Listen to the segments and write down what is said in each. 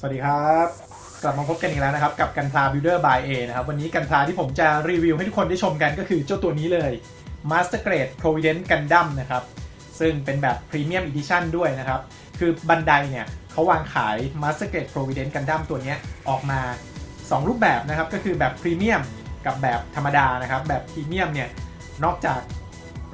สวัสดีครับ กลับมาพบกันอีกแล้วนะครับ กับกันพลา Builder by A นะครับ วันนี้กันพาที่ผมจะรีวิวให้ทุกคนได้ชมกันก็คือเจ้าตัวนี้เลย Master Grade Provident Gundam นะครับ ซึ่งเป็นแบบ Premium Edition ด้วยนะครับ คือบันไดเนี่ยเขาวางขาย Master Grade Provident Gundam ตัวนี้ออกมา 2 รูปแบบนะครับ ก็คือแบบ Premium กับแบบธรรมดานะครับ แบบ Premium เนี่ย นอกจาก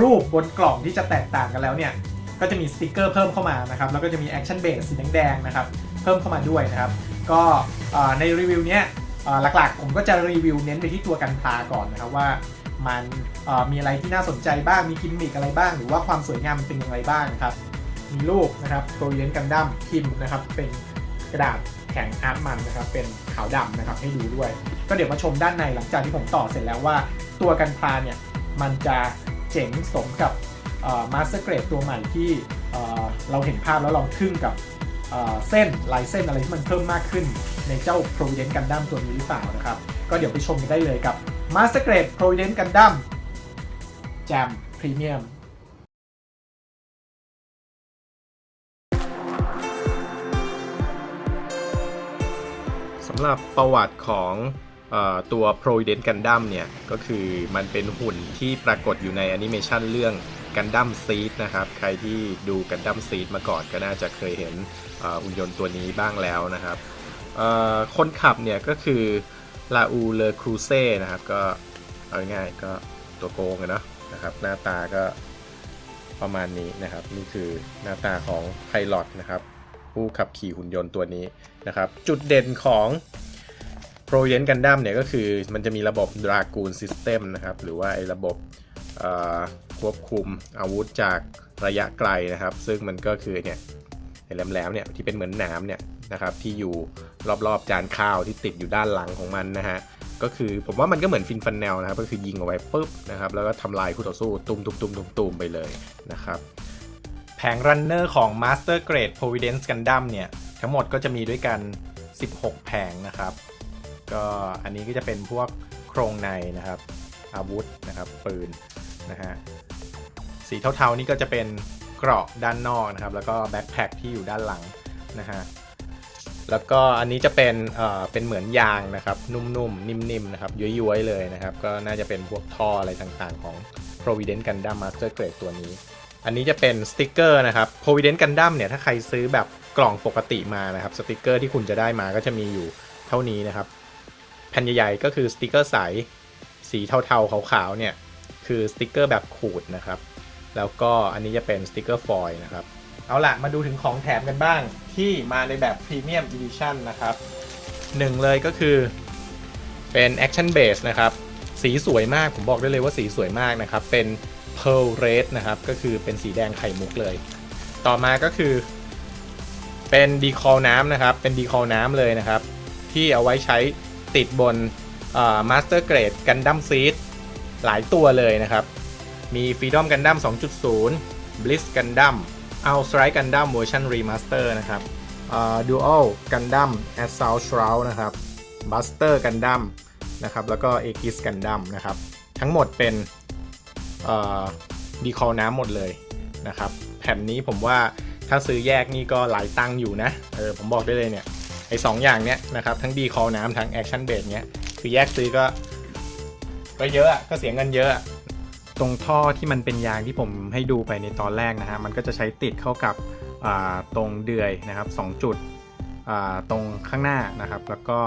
รูปบนกล่องที่จะแตกต่างกันแล้วเนี่ย ก็จะมีสติกเกอร์เพิ่มเข้ามานะครับ แล้วก็จะมีแอคชั่นเบสสีแดงๆนะครับ พิ่มเข้ามาด้วยนะครับ ก็ในรีวิวเนี้ยหลักๆ ผมก็จะรีวิวเน้นไปที่ตัวกันพลาก่อนนะครับว่ามันมีอะไรที่น่าสนใจบ้าง มีกิมมิคอะไรบ้าง หรือว่าความสวยงามเป็นอย่างไรบ้างครับ มีรูปนะครับโปรเยนกันดั้มพิมพ์นะครับ เป็นกระดาษแข็งอาร์ตมันนะครับ เป็นขาวดำนะครับให้ดูด้วย ก็เดี๋ยวมาชมด้านในหลังจากที่ผมต่อเสร็จแล้วว่าตัวกันพลาเนี่ยมันจะเจ๋งสมกับมาสเตอร์เกรดตัวใหม่ที่เราเห็นภาพแล้วเราทึ่งกับ เส้นลายเส้นอะไรที่มันเพิ่มมากขึ้นในเจ้า Provident Gundam ตัวนี้หรือเปล่านะครับ ก็เดี๋ยวไปชมกันได้เลยกับ Master Grade Provident Gundam Jam Premium สำหรับประวัติของอตัว Provident Gundam เนี่ย ก็คือมันเป็นหุ่นที่ปรากฏอยู่ในแอนิเมชันเรื่อง Gundam Seed นะครับ ใครที่ดู Gundam Seed มาก่อนก็น่าจะเคยเห็นหุ่นยนต์ตัวนี้บ้างแล้วนะครับคนขับเนี่ยก็คือลาอูเลอครูเซ่นะครับ ก็เอาง่ายก็ตัวโกงนะนะครับ หน้าตาก็ประมาณนี้นะครับ นี่คือหน้าตาของไพลอตนะครับ ผู้ขับขี่หุ่นยนต์ตัวนี้นะครับ จุดเด่นของ Provident Gundam เนี่ยก็คือมันจะมีระบบ Dragoon System นะครับ หรือว่าไอ้ระบบ ควบคุมอาวุธจากระยะไกลนะครับ ซึ่งมันก็คือเนี่ยไอ้แหลมๆเนี่ยที่เป็นเหมือนหนามเนี่ยนะครับที่อยู่รอบๆจานข้าวที่ติดอยู่ด้านหลังของมันนะฮะก็คือผมว่ามันก็เหมือนฟินฟันแนลนะครับก็คือยิงเอาไว้ปุ๊บนะครับแล้วก็ทำลายคู่ต่อสู้ตุ้มตุ้มตุ้มตุ้มตุ้มไปเลยนะครับแผงรันเนอร์ของ Master Grade Providence Gundam เนี่ยทั้งหมดก็จะมีด้วยกัน 16 แผงนะครับ ก็อันนี้ก็จะเป็นพวกโครงในนะครับ อาวุธนะครับปืนนะฮะ สีเทาๆนี่ก็จะเป็นเกราะด้านนอกนะครับ แล้วก็แบ็คแพคที่อยู่ด้านหลังนะฮะแล้วก็อันนี้จะเป็นเอ่อเป็นเหมือนยางนะครับ นุ่มๆ นิ่มๆนะครับย้วยๆเลยนะครับ ก็น่าจะเป็นพวกท่ออะไรต่างๆ ของ Provident Gundam Master Grade ตัวนี้ อันนี้จะเป็นสติกเกอร์นะครับ Provident Gundam เนี่ยถ้าใครซื้อแบบกล่องปกติมานะครับสติกเกอร์ที่คุณจะได้มาก็จะมีอยู่เท่านี้นะครับ แผ่นใหญ่ๆก็คือสติกเกอร์ใสสีเทาๆขาวๆเนี่ยคือสติกเกอร์แบบขูดนะครับ แล้วก็อันนี้จะเป็นสติกเกอร์ฟอยล์นะครับ เอาละมาดูถึงของแถมกันบ้างที่มาในแบบ Premium Edition นะครับหนึ่งเลยก็คือเป็น Action Base นะครับ สีสวยมาก ผมบอกได้เลยว่าสีสวยมากนะครับ เป็น Pearl Red นะครับ ก็คือเป็นสีแดงไข่มุกเลย ต่อมาก็คือ เป็นดีคอลน้ำนะครับ เป็นดีคอลน้ำเลยนะครับ ที่เอาไว้ใช้ติดบนมาสเตอร์เกรดกันดั้มซีดหลายตัวเลยนะครับ มี Freedom Gundam 2.0 Bliss Gundam Outright Gundam Version Remaster นะครับ uh, Dual Gundam Assault Shroud นะครับ Buster Gundam นะครับ แล้วก็ Aegis Gundam นะครับ ทั้งหมดเป็นดีคอลน้ำหมดเลยนะครับ แผ่นนี้ผมว่าถ้าซื้อแยกนี่ก็หลายตังอยู่นะ เออผมบอกได้เลยเนี่ย ไอ้สองอย่างเนี้ยนะครับ ทั้งดีคอลน้ำทั้งแอคชั่นเบสเนี้ย คือแยกซื้อก็ ก็เยอะอะก็เสียเงินเยอะอะ ตรงท่อที่มันเป็นยางที่ผมให้ดูไปในตอนแรกนะฮะมันก็จะใช้ติดเข้ากับตรงเดือยนะครับ2จุดตรงข้างหน้านะครับ แล้วก็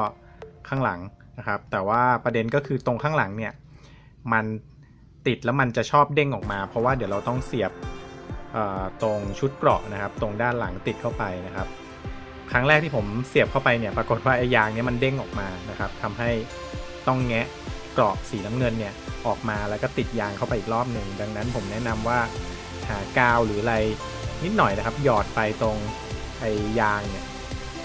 ข้างหลังนะครับ แต่ว่าประเด็นก็คือตรงข้างหลังเนี่ยมันติดแล้วมันจะชอบเด้งออกมา เพราะว่าเดี๋ยวเราต้องเสียบตรงชุดเกราะนะครับ ตรงด้านหลังติดเข้าไปนะครับ ครั้งแรกที่ผมเสียบเข้าไปเนี่ยปรากฏว่าไอ้ยางเนี้ยมันเด้งออกมานะครับทำให้ต้องแงะ ราะสีน้ำเงินเนี่ยออกมาแล้วก็ติดยางเข้าไปอีกรอบหนึ่งดังนั้นผมแนะนำว่าหากาวหรืออะไรนิดหน่อยนะครับ หยอดไปตรงไอ้ยางเนี่ย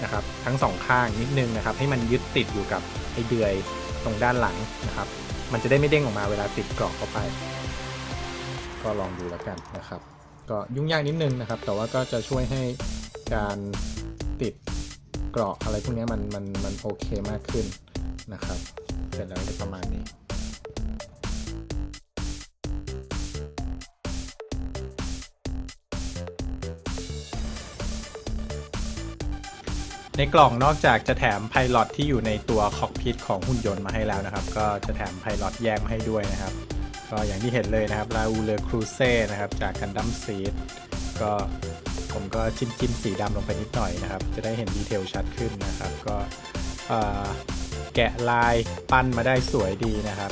นะครับ ทั้งสองข้างนิดนึงนะครับ ให้มันยึดติดอยู่กับไอ้เดือยตรงด้านหลังนะครับ มันจะได้ไม่เด้งออกมาเวลาติดกราะเข้าไป ก็ลองดูแล้วกันนะครับ ก็ยุ่งยากนิดนึงนะครับ แต่ว่าก็จะช่วยให้การติดกราะอะไรพวกนี้มันมันมันโอเคมากขึ้นนะครับ เสร็จแล้วจะประมาณนี้ในกล่องนอกจากจะแถมไพลอตที่อยู่ในตัวคอกพิทของหุ่นยนต์มาให้แล้วนะครับ ก็จะแถมไพลอตแยกมาให้ด้วยนะครับ ก็อย่างที่เห็นเลยนะครับลาอูเลครูเซ่นะครับจากกันดั้มซีดก็ผมก็จิ้มจิ้มสีดำลงไปนิดหน่อยนะครับ จะได้เห็นดีเทลชัดขึ้นนะครับ ก็เอ่อ แกะลายปั้นมาได้สวยดีนะครับ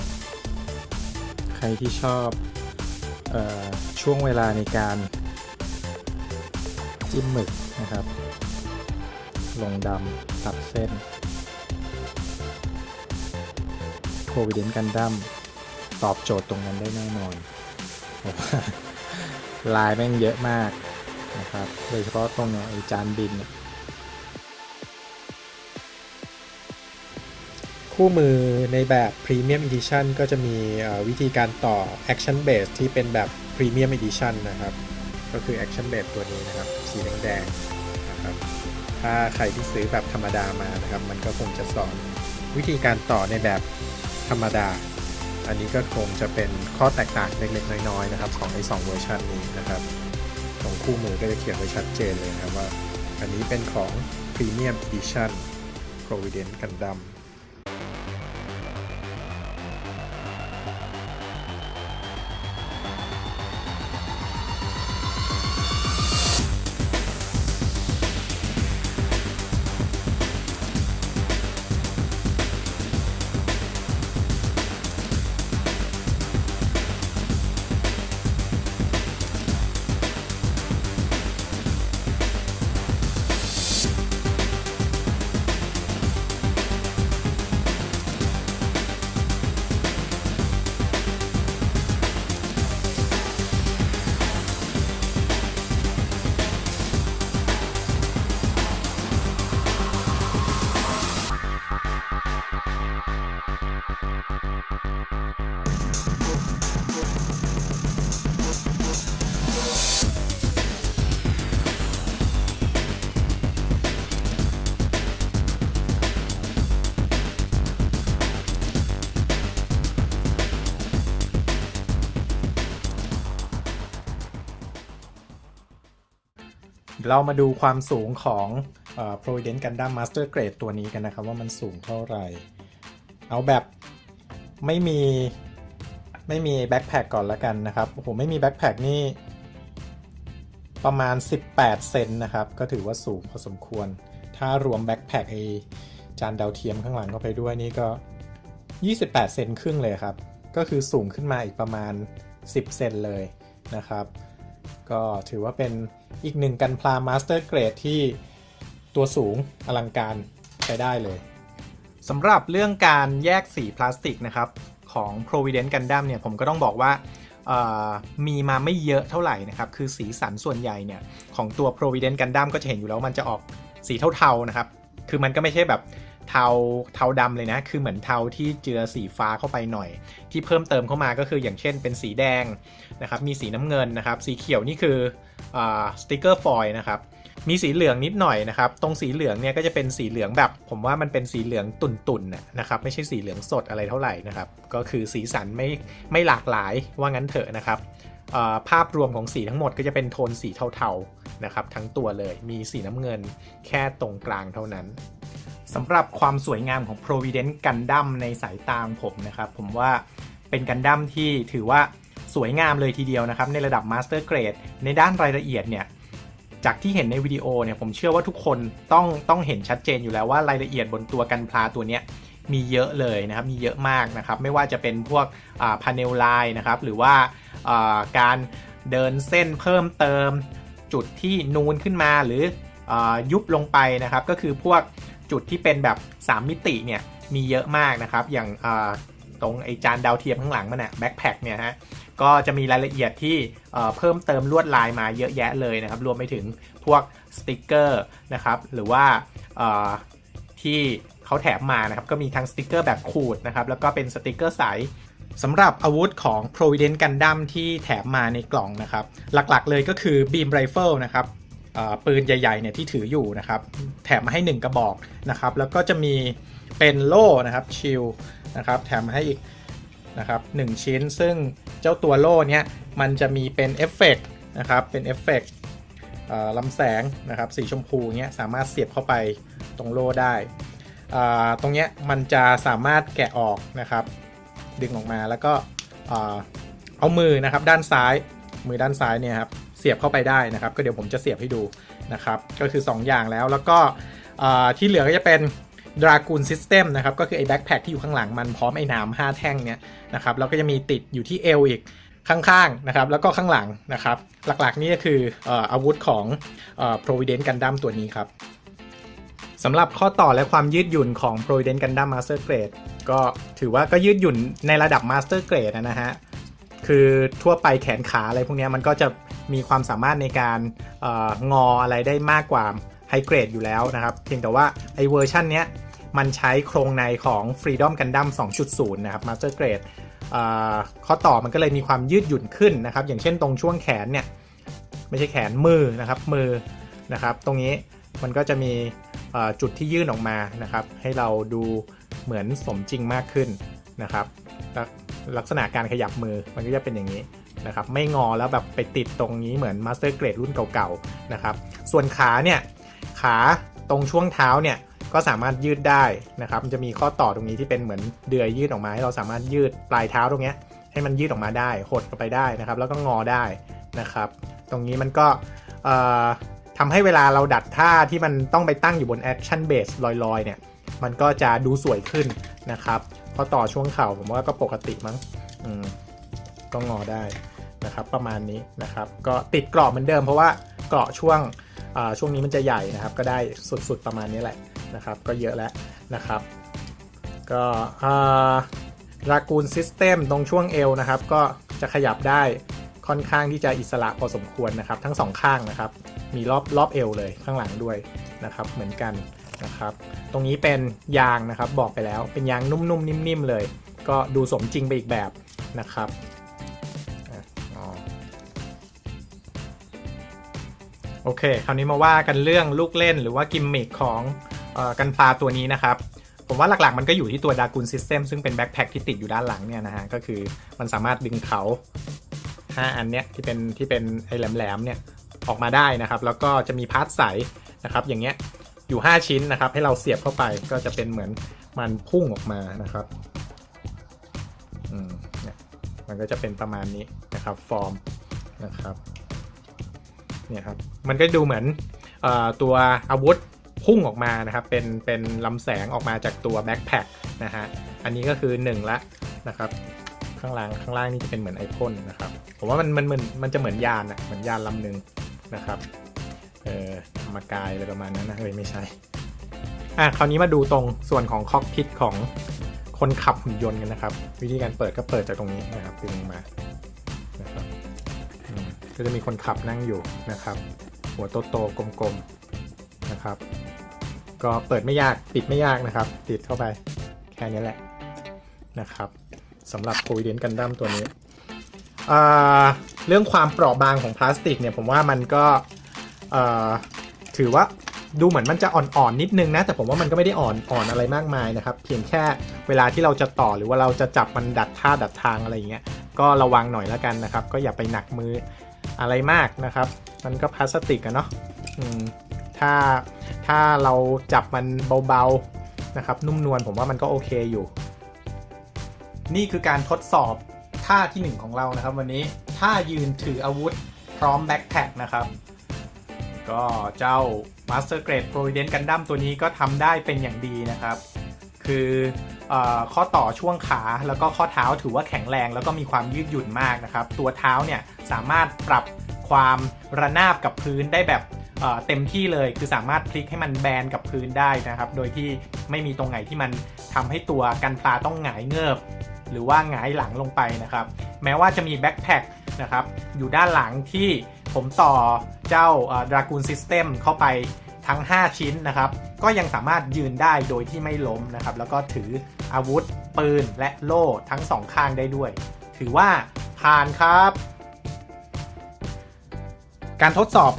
ใครที่ชอบออช่วงเวลาในการจิ้มหมึกนะครับ ลงดำตัดเส้น Provident Gundam ตอบโจทย์ตรงนั้นได้แน่นอนลายแม่งเยอะมากนะครับ โดยเฉพาะตรงเนี้ยไอจานบินเนี่ย คู่มือในแบบ Premium Edition ก็จะมีวิธีการต่อ Action Base ที่เป็นแบบ Premium Edition นะครับ ก็คือ Action Base ตัวนี้นะครับ สีแดงๆนะครับ ถ้าใครที่ซื้อแบบธรรมดามานะครับ มันก็คงจะสอนวิธีการต่อในแบบธรรมดา อันนี้ก็คงจะเป็นข้อแตกต่างเล็กๆน้อยๆนะครับ ของไอ้สองเวอร์ชันนี้นะครับ ตรงคู่มือก็จะเขียนไว้ชัดเจนเลยนะครับว่า อันนี้เป็นของ Premium Edition Provident Gundam เรามาดูความสูงของอ Provident Gundam Master Grade ตัวนี้กันนะครับ ว่ามันสูงเท่าไหร่ เอาแบบไม่มีไม่มีแบ็คแพคก่อนละกันนะครับ โอ้โห ไม่มีแบ็คแพคนี่ ประมาณ 18 เซนนะครับ ก็ถือว่าสูงพอสมควร ถ้ารวมแบ็คแพคไอจานดาวเทียมข้างหลังเข้าไปด้วยนี่ก็ 28 เซนครึ่งเลยครับ ก็คือสูงขึ้นมาอีกประมาณ 10 เซนเลยนะครับ ก็ถือว่าเป็นอีกหนึ่งกันพลามาสเตอร์เกรดที่ตัวสูงอลังการใช้ได้เลยสำหรับเรื่องการแยกสีพลาสติกนะครับ ของ Provident Gundam เนี่ยผมก็ต้องบอกว่ามีมาไม่เยอะเท่าไหร่นะครับ คือสีสันส่วนใหญ่เนี่ย ของตัว Provident Gundam ก็จะเห็นอยู่แล้วมันจะออกสีเทาๆนะครับ คือมันก็ไม่ใช่แบบ เทาเทาดำเลยนะ คือเหมือนเทาที่เจือสีฟ้าเข้าไปหน่อย ที่เพิ่มเติมเข้ามาก็คืออย่างเช่นเป็นสีแดงนะครับ มีสีน้ำเงินนะครับ สีเขียวนี่คือสติกเกอร์ฟอยล์นะครับ มีสีเหลืองนิดหน่อยนะครับ ตรงสีเหลืองเนี่ยก็จะเป็นสีเหลืองแบบ ผมว่ามันเป็นสีเหลืองตุ่นๆนะนะครับ ไม่ใช่สีเหลืองสดอะไรเท่าไหร่นะครับ ก็คือสีสันไม่ไม่หลากหลายว่างั้นเถอะนะครับภาพรวมของสีทั้งหมดก็จะเป็นโทนสีเทาๆนะครับทั้งตัวเลย มีสีน้ำเงินแค่ตรงกลางเท่านั้น สำหรับความสวยงามของ Provident Gundam ในสายตาของผมนะครับ ผมว่าเป็นกันดั้มที่ถือว่าสวยงามเลยทีเดียวนะครับ ในระดับ Master Grade ในด้านรายละเอียดเนี่ยจากที่เห็นในวิดีโอเนี่ยผมเชื่อว่าทุกคนต้องต้องเห็นชัดเจนอยู่แล้วว่ารายละเอียดบนตัวกันพลาตัวเนี้ยมีเยอะเลยนะครับ มีเยอะมากนะครับ ไม่ว่าจะเป็นพวกพาเนลไลน์นะครับ หรือว่าการเดินเส้นเพิ่มเติม จุดที่นูนขึ้นมาหรืออยุบลงไปนะครับ ก็คือพวก จุดที่เป็นแบบ 3 มิติเนี่ยมีเยอะมากนะครับ อย่างตรงไอจานดาวเทียมข้างหลังมันนะแบ็คแพคเนี่ยฮะก็จะมีรายละเอียดที่เพิ่มเติมลวดลายมาเยอะแยะเลยนะครับ รวมไปถึงพวกสติกเกอร์นะครับ หรือว่าที่เขาแถมมานะครับ ก็มีทั้งสติกเกอร์แบบขูดนะครับ แล้วก็เป็นสติกเกอร์ใสสำหรับอาวุธของ Provident Gundam ที่แถมมาในกล่องนะครับ หลักๆเลยก็คือ Beam Rifle นะครับ ปืนใหญ่ๆเนี่ยที่ถืออยู่นะครับ แถมมาให้ 1 กระบอกนะครับ แล้วก็จะมีเป็นโล่นะครับชิลนะครับ แถมมาให้อีกนะครับ1ชิ้น ซึ่งเจ้าตัวโล่เนี้ยมันจะมีเป็นเอฟเฟกต์นะครับเป็นเอฟเฟกต์เอ่อลำแสงนะครับสีชมพูเงี้ยสามารถเสียบเข้าไปตรงโล่ได้ ตรงเนี้ยมันจะสามารถแกะออกนะครับ ดึงออกมาแล้วก็เอามือนะครับด้านซ้ายมือด้านซ้ายเนี่ยครับ เสียบเข้าไปได้นะครับ ก็เดี๋ยวผมจะเสียบให้ดูนะครับ ก็คือ 2 อย่างแล้วแล้วก็ที่เหลือก็จะเป็น Dragoon System นะครับ ก็คือไอ้แบ็คแพคที่อยู่ข้างหลังมันพร้อมไอ้น้ำหนาแท่งเนี่ยนะครับแล้วก็จะมีติดอยู่ที่เอวอีกข้างๆนะครับแล้วก็ข้างหลังนะครับ หลักๆนี่ก็คืออาวุธของ Providence Gundam ตัวนี้ครับสำหรับข้อต่อและความยืดหยุ่นของ Providence Gundam Master Grade ก็ถือว่าก็ยืดหยุ่นในระดับ Master Grade นะฮะ คือทั่วไปแขนขาอะไรพวกนี้มันก็จะ มีความสามารถในการอองออะไรได้มากกว่าไฮเกรดอยู่แล้วนะครับ เพียงแต่ว่าไอเวอร์ชันเนี้ยมันใช้โครงในของ Freedom Gundam 2.0 นะครับ Master Grade เอ่อข้อต่อมันก็เลยมีความยืดหยุ่นขึ้นนะครับ อย่างเช่นตรงช่วงแขนเนี่ย ไม่ใช่แขนมือนะครับ มือนะครับ ตรงนี้มันก็จะมีจุดที่ยื่นออกมานะครับ ให้เราดูเหมือนสมจริงมากขึ้นนะครับ ลักษณะการขยับมือมันก็จะเป็นอย่างนี้ นะครับไม่งอแล้วแบบไปติดตรงนี้เหมือน Master Grade รุ่นเก่าๆนะครับส่วนขาเนี่ยขาตรงช่วงเท้าเนี่ยก็สามารถยืดได้นะครับมันจะมีข้อต่อตรงนี้ที่เป็นเหมือนเดือยยืดออกมาให้เราสามารถยืดปลายเท้าตรงนี้ให้มันยืดออกมาได้หดไปได้นะครับ แล้วก็งอได้นะครับ ตรงนี้มันก็เอ่อทำให้เวลาเราดัดท่าที่มันต้องไปตั้งอยู่บนแอคชั่นเบสลอยๆเนี่ยมันก็จะดูสวยขึ้นนะครับพอต่อช่วงเข่าผมว่าก็ปกติมั้งก็งอได้ นะครับประมาณนี้นะครับ ก็ติดกรอบเหมือนเดิมเพราะว่าเกราะช่วงอ่าช่วงนี้มันจะใหญ่นะครับ ก็ได้สุดๆประมาณนี้แหละนะครับ ก็เยอะแล้วนะครับ ก็รากูนซิสเต็มตรงช่วงเอวนะครับ ก็จะขยับได้ค่อนข้างที่จะอิสระพอสมควรนะครับ ทั้งสองข้างนะครับ มีรอบรอบเอวเลยข้างหลังด้วยนะครับ เหมือนกันนะครับ ตรงนี้เป็นยางนะครับบอกไปแล้วเป็นยางนุ่มๆนิ่มๆเลย ก็ดูสมจริงไปอีกแบบนะครับ โอเค คราวนี้มาว่ากันเรื่องลูกเล่นหรือว่ากิมมิคของออกันปลาตัวนี้นะครับ ผมว่าหลักๆมันก็อยู่ที่ตัว Dragoon System ซึ่งเป็นแบ็คแพคที่ติดอยู่ด้านหลังเนี่ยนะฮะ ก็คือมันสามารถดึงเขา5อันเนี้ยที่เป็นที่เป็นไอ้แหลมๆเนี่ยออกมาได้นะครับ แล้วก็จะมีพาร์ทใสนะครับอย่างเงี้ยอยู่ 5 ชิ้นนะครับ ให้เราเสียบเข้าไปก็จะเป็นเหมือนมันพุ่งออกมานะครับอืมเนี่ยมันก็จะเป็นประมาณนี้นะครับฟอร์มนะครับ เนี่ยครับมันก็ดูเหมือนอตัวอาวุธพุ่งออกมานะครับเป็นเป็นลำแสงออกมาจากตัวแบ็คแพคนะฮะอันนี้ก็คือ1ละนะครับข้างล่างข้างล่างนี่จะเป็นเหมือนไอพ่นนะครับผมว่ามันมันมันมันจะเหมือนยานอะเหมือนยานลำหนึ่งนะครับเออธรรมกายอะไรประมาณนั้นนะเฮ้ยไม่ใช่อะคราวนี้มาดูตรงส่วนของคอกพิทของคนขับหุ่นยนต์กันนะครับ วิธีการเปิดก็เปิดจากตรงนี้นะครับดึงมานะครับ ก็จะมีคนขับนั่งอยู่นะครับ หัวโตๆกลมๆนะครับ ก็เปิดไม่ยากปิดไม่ยากนะครับ ติดเข้าไปแค่นี้แหละนะครับสำหรับ Providence Gundam ตัวนี้เรื่องความเปราะบางของพลาสติกเนี่ยผมว่ามันก็ถือว่าดูเหมือนมันจะอ่อนๆนิดนึงนะ แต่ผมว่ามันก็ไม่ได้อ่อนอ่อนอะไรมากมายนะครับ เพียงแค่เวลาที่เราจะต่อหรือว่าเราจะจับมันดัดท่าดัดทางอะไรอย่างเงี้ยก็ระวังหน่อยแล้วกันนะครับ ก็อย่าไปหนักมือ อะไรมากนะครับ มันก็พลาสติกอะเนาะถ้าถ้าเราจับมันเบาๆนะครับ นุ่มนวลผมว่ามันก็โอเคอยู่ นี่คือการทดสอบท่าที่หนึ่งของเรานะครับ วันนี้ท่ายืนถืออาวุธพร้อมแบ็คแพ็คนะครับ ก็เจ้า Master Grade Providence Gundam ตัวนี้ก็ทำได้เป็นอย่างดีนะครับ คือ ข้อต่อช่วงขาแล้วก็ข้อเท้าถือว่าแข็งแรงแล้วก็มีความยืดหยุ่นมากนะครับ ตัวเท้าเนี่ยสามารถปรับความระนาบกับพื้นได้แบบเต็มที่เลยคือสามารถพลิกให้มันแบนกับพื้นได้นะครับ โดยที่ไม่มีตรงไหนที่มันทำให้ตัวกันปลาต้องหงายเงิบหรือว่าหงายหลังลงไปนะครับ แม้ว่าจะมีแบ็คแพคนะครับอยู่ด้านหลังที่ผมต่อเจ้าดรากูนซิสเต็มเข้าไป ทั้ง 5 ชิ้นนะครับ ก็ยังสามารถยืนได้โดยที่ไม่ล้มนะครับ แล้วก็ถืออาวุธ ปืน และโล่ทั้งสองข้างได้ด้วย ถือว่าผ่านครับ การทดสอบ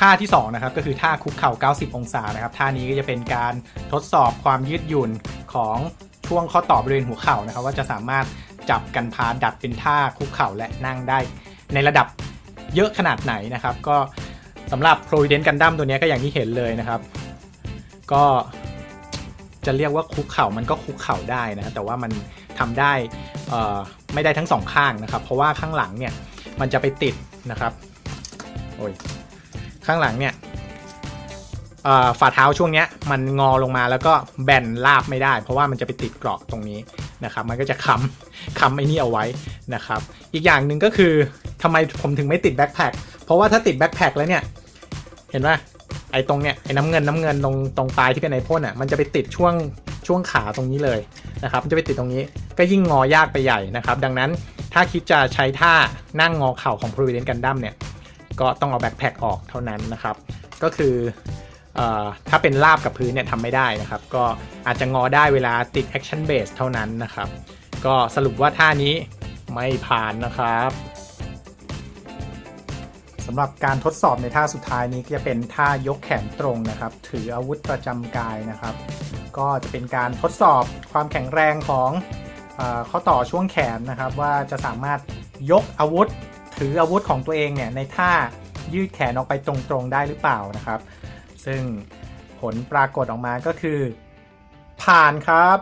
ท่าที่ 2 นะครับ ก็คือท่าคุกเข่า 90 องศานะครับ ท่านี้ก็จะเป็นการทดสอบความยืดหยุ่นของช่วงข้อต่อบริเวณหัวเข่านะครับ ว่าจะสามารถจับกันพาดัดเป็นท่าคุกเข่าและนั่งได้ ในระดับเยอะขนาดไหนนะครับ ก็ สำหรับ Providence Gundam ตัวนี้ก็อย่างที่เห็นเลยนะครับ ก็จะเรียกว่าคุกเข่ามันก็คุกเข่าได้นะแต่ว่ามันทำได้ไม่ได้ทั้งสองข้างนะครับ เพราะว่าข้างหลังเนี่ยมันจะไปติดนะครับโอ้ยข้างหลังเนี่ยฝ่าเท้าช่วงเนี้ยมันงอลงมาแล้วก็แบนลาบไม่ได้ เพราะว่ามันจะไปติดเกราะตรงนี้นะครับ มันก็จะค้ำค้ำไอ้นี่เอาไว้นะครับ อีกอย่างหนึ่งก็คือทำไมผมถึงไม่ติดแบ็คแพคเพราะว่าถ้าติดแบ็คแพคแล้วเนี่ย เห็นไหมไอ้ตรงเนี้ยไอ้น้ำเงินน้ำเงินตรงตรงปลายที่เป็นไอพ่นอะมันจะไปติดช่วงช่วงขาตรงนี้เลยนะครับมันจะไปติดตรงนี้ก็ยิ่งงอยากไปใหญ่นะครับ ดังนั้นถ้าคิดจะใช้ท่านั่งงอเข่าของ Providence Gundam เนี่ยก็ต้องเอาแบ็คแพคออกเท่านั้นนะครับ ก็คืออถ้าเป็นราบกับพื้นเนี่ยทำไม่ได้นะครับ ก็อาจจะงอได้เวลาติด Action Base เท่านั้นนะครับ ก็สรุปว่าท่านี้ไม่ผ่านนะครับ สำหรับการทดสอบในท่าสุดท้ายนี้จะเป็นท่ายกแขนตรงนะครับ ถืออาวุธประจำกายนะครับ ก็จะเป็นการทดสอบความแข็งแรงของอข้อต่อช่วงแขนนะครับ ว่าจะสามารถยกอาวุธถืออาวุธของตัวเองเนี่ยในท่ายืดแขนออกไปตรงๆได้หรือเปล่านะครับ ซึ่งผลปรากฏออกมาก็คือ ผ่านครับ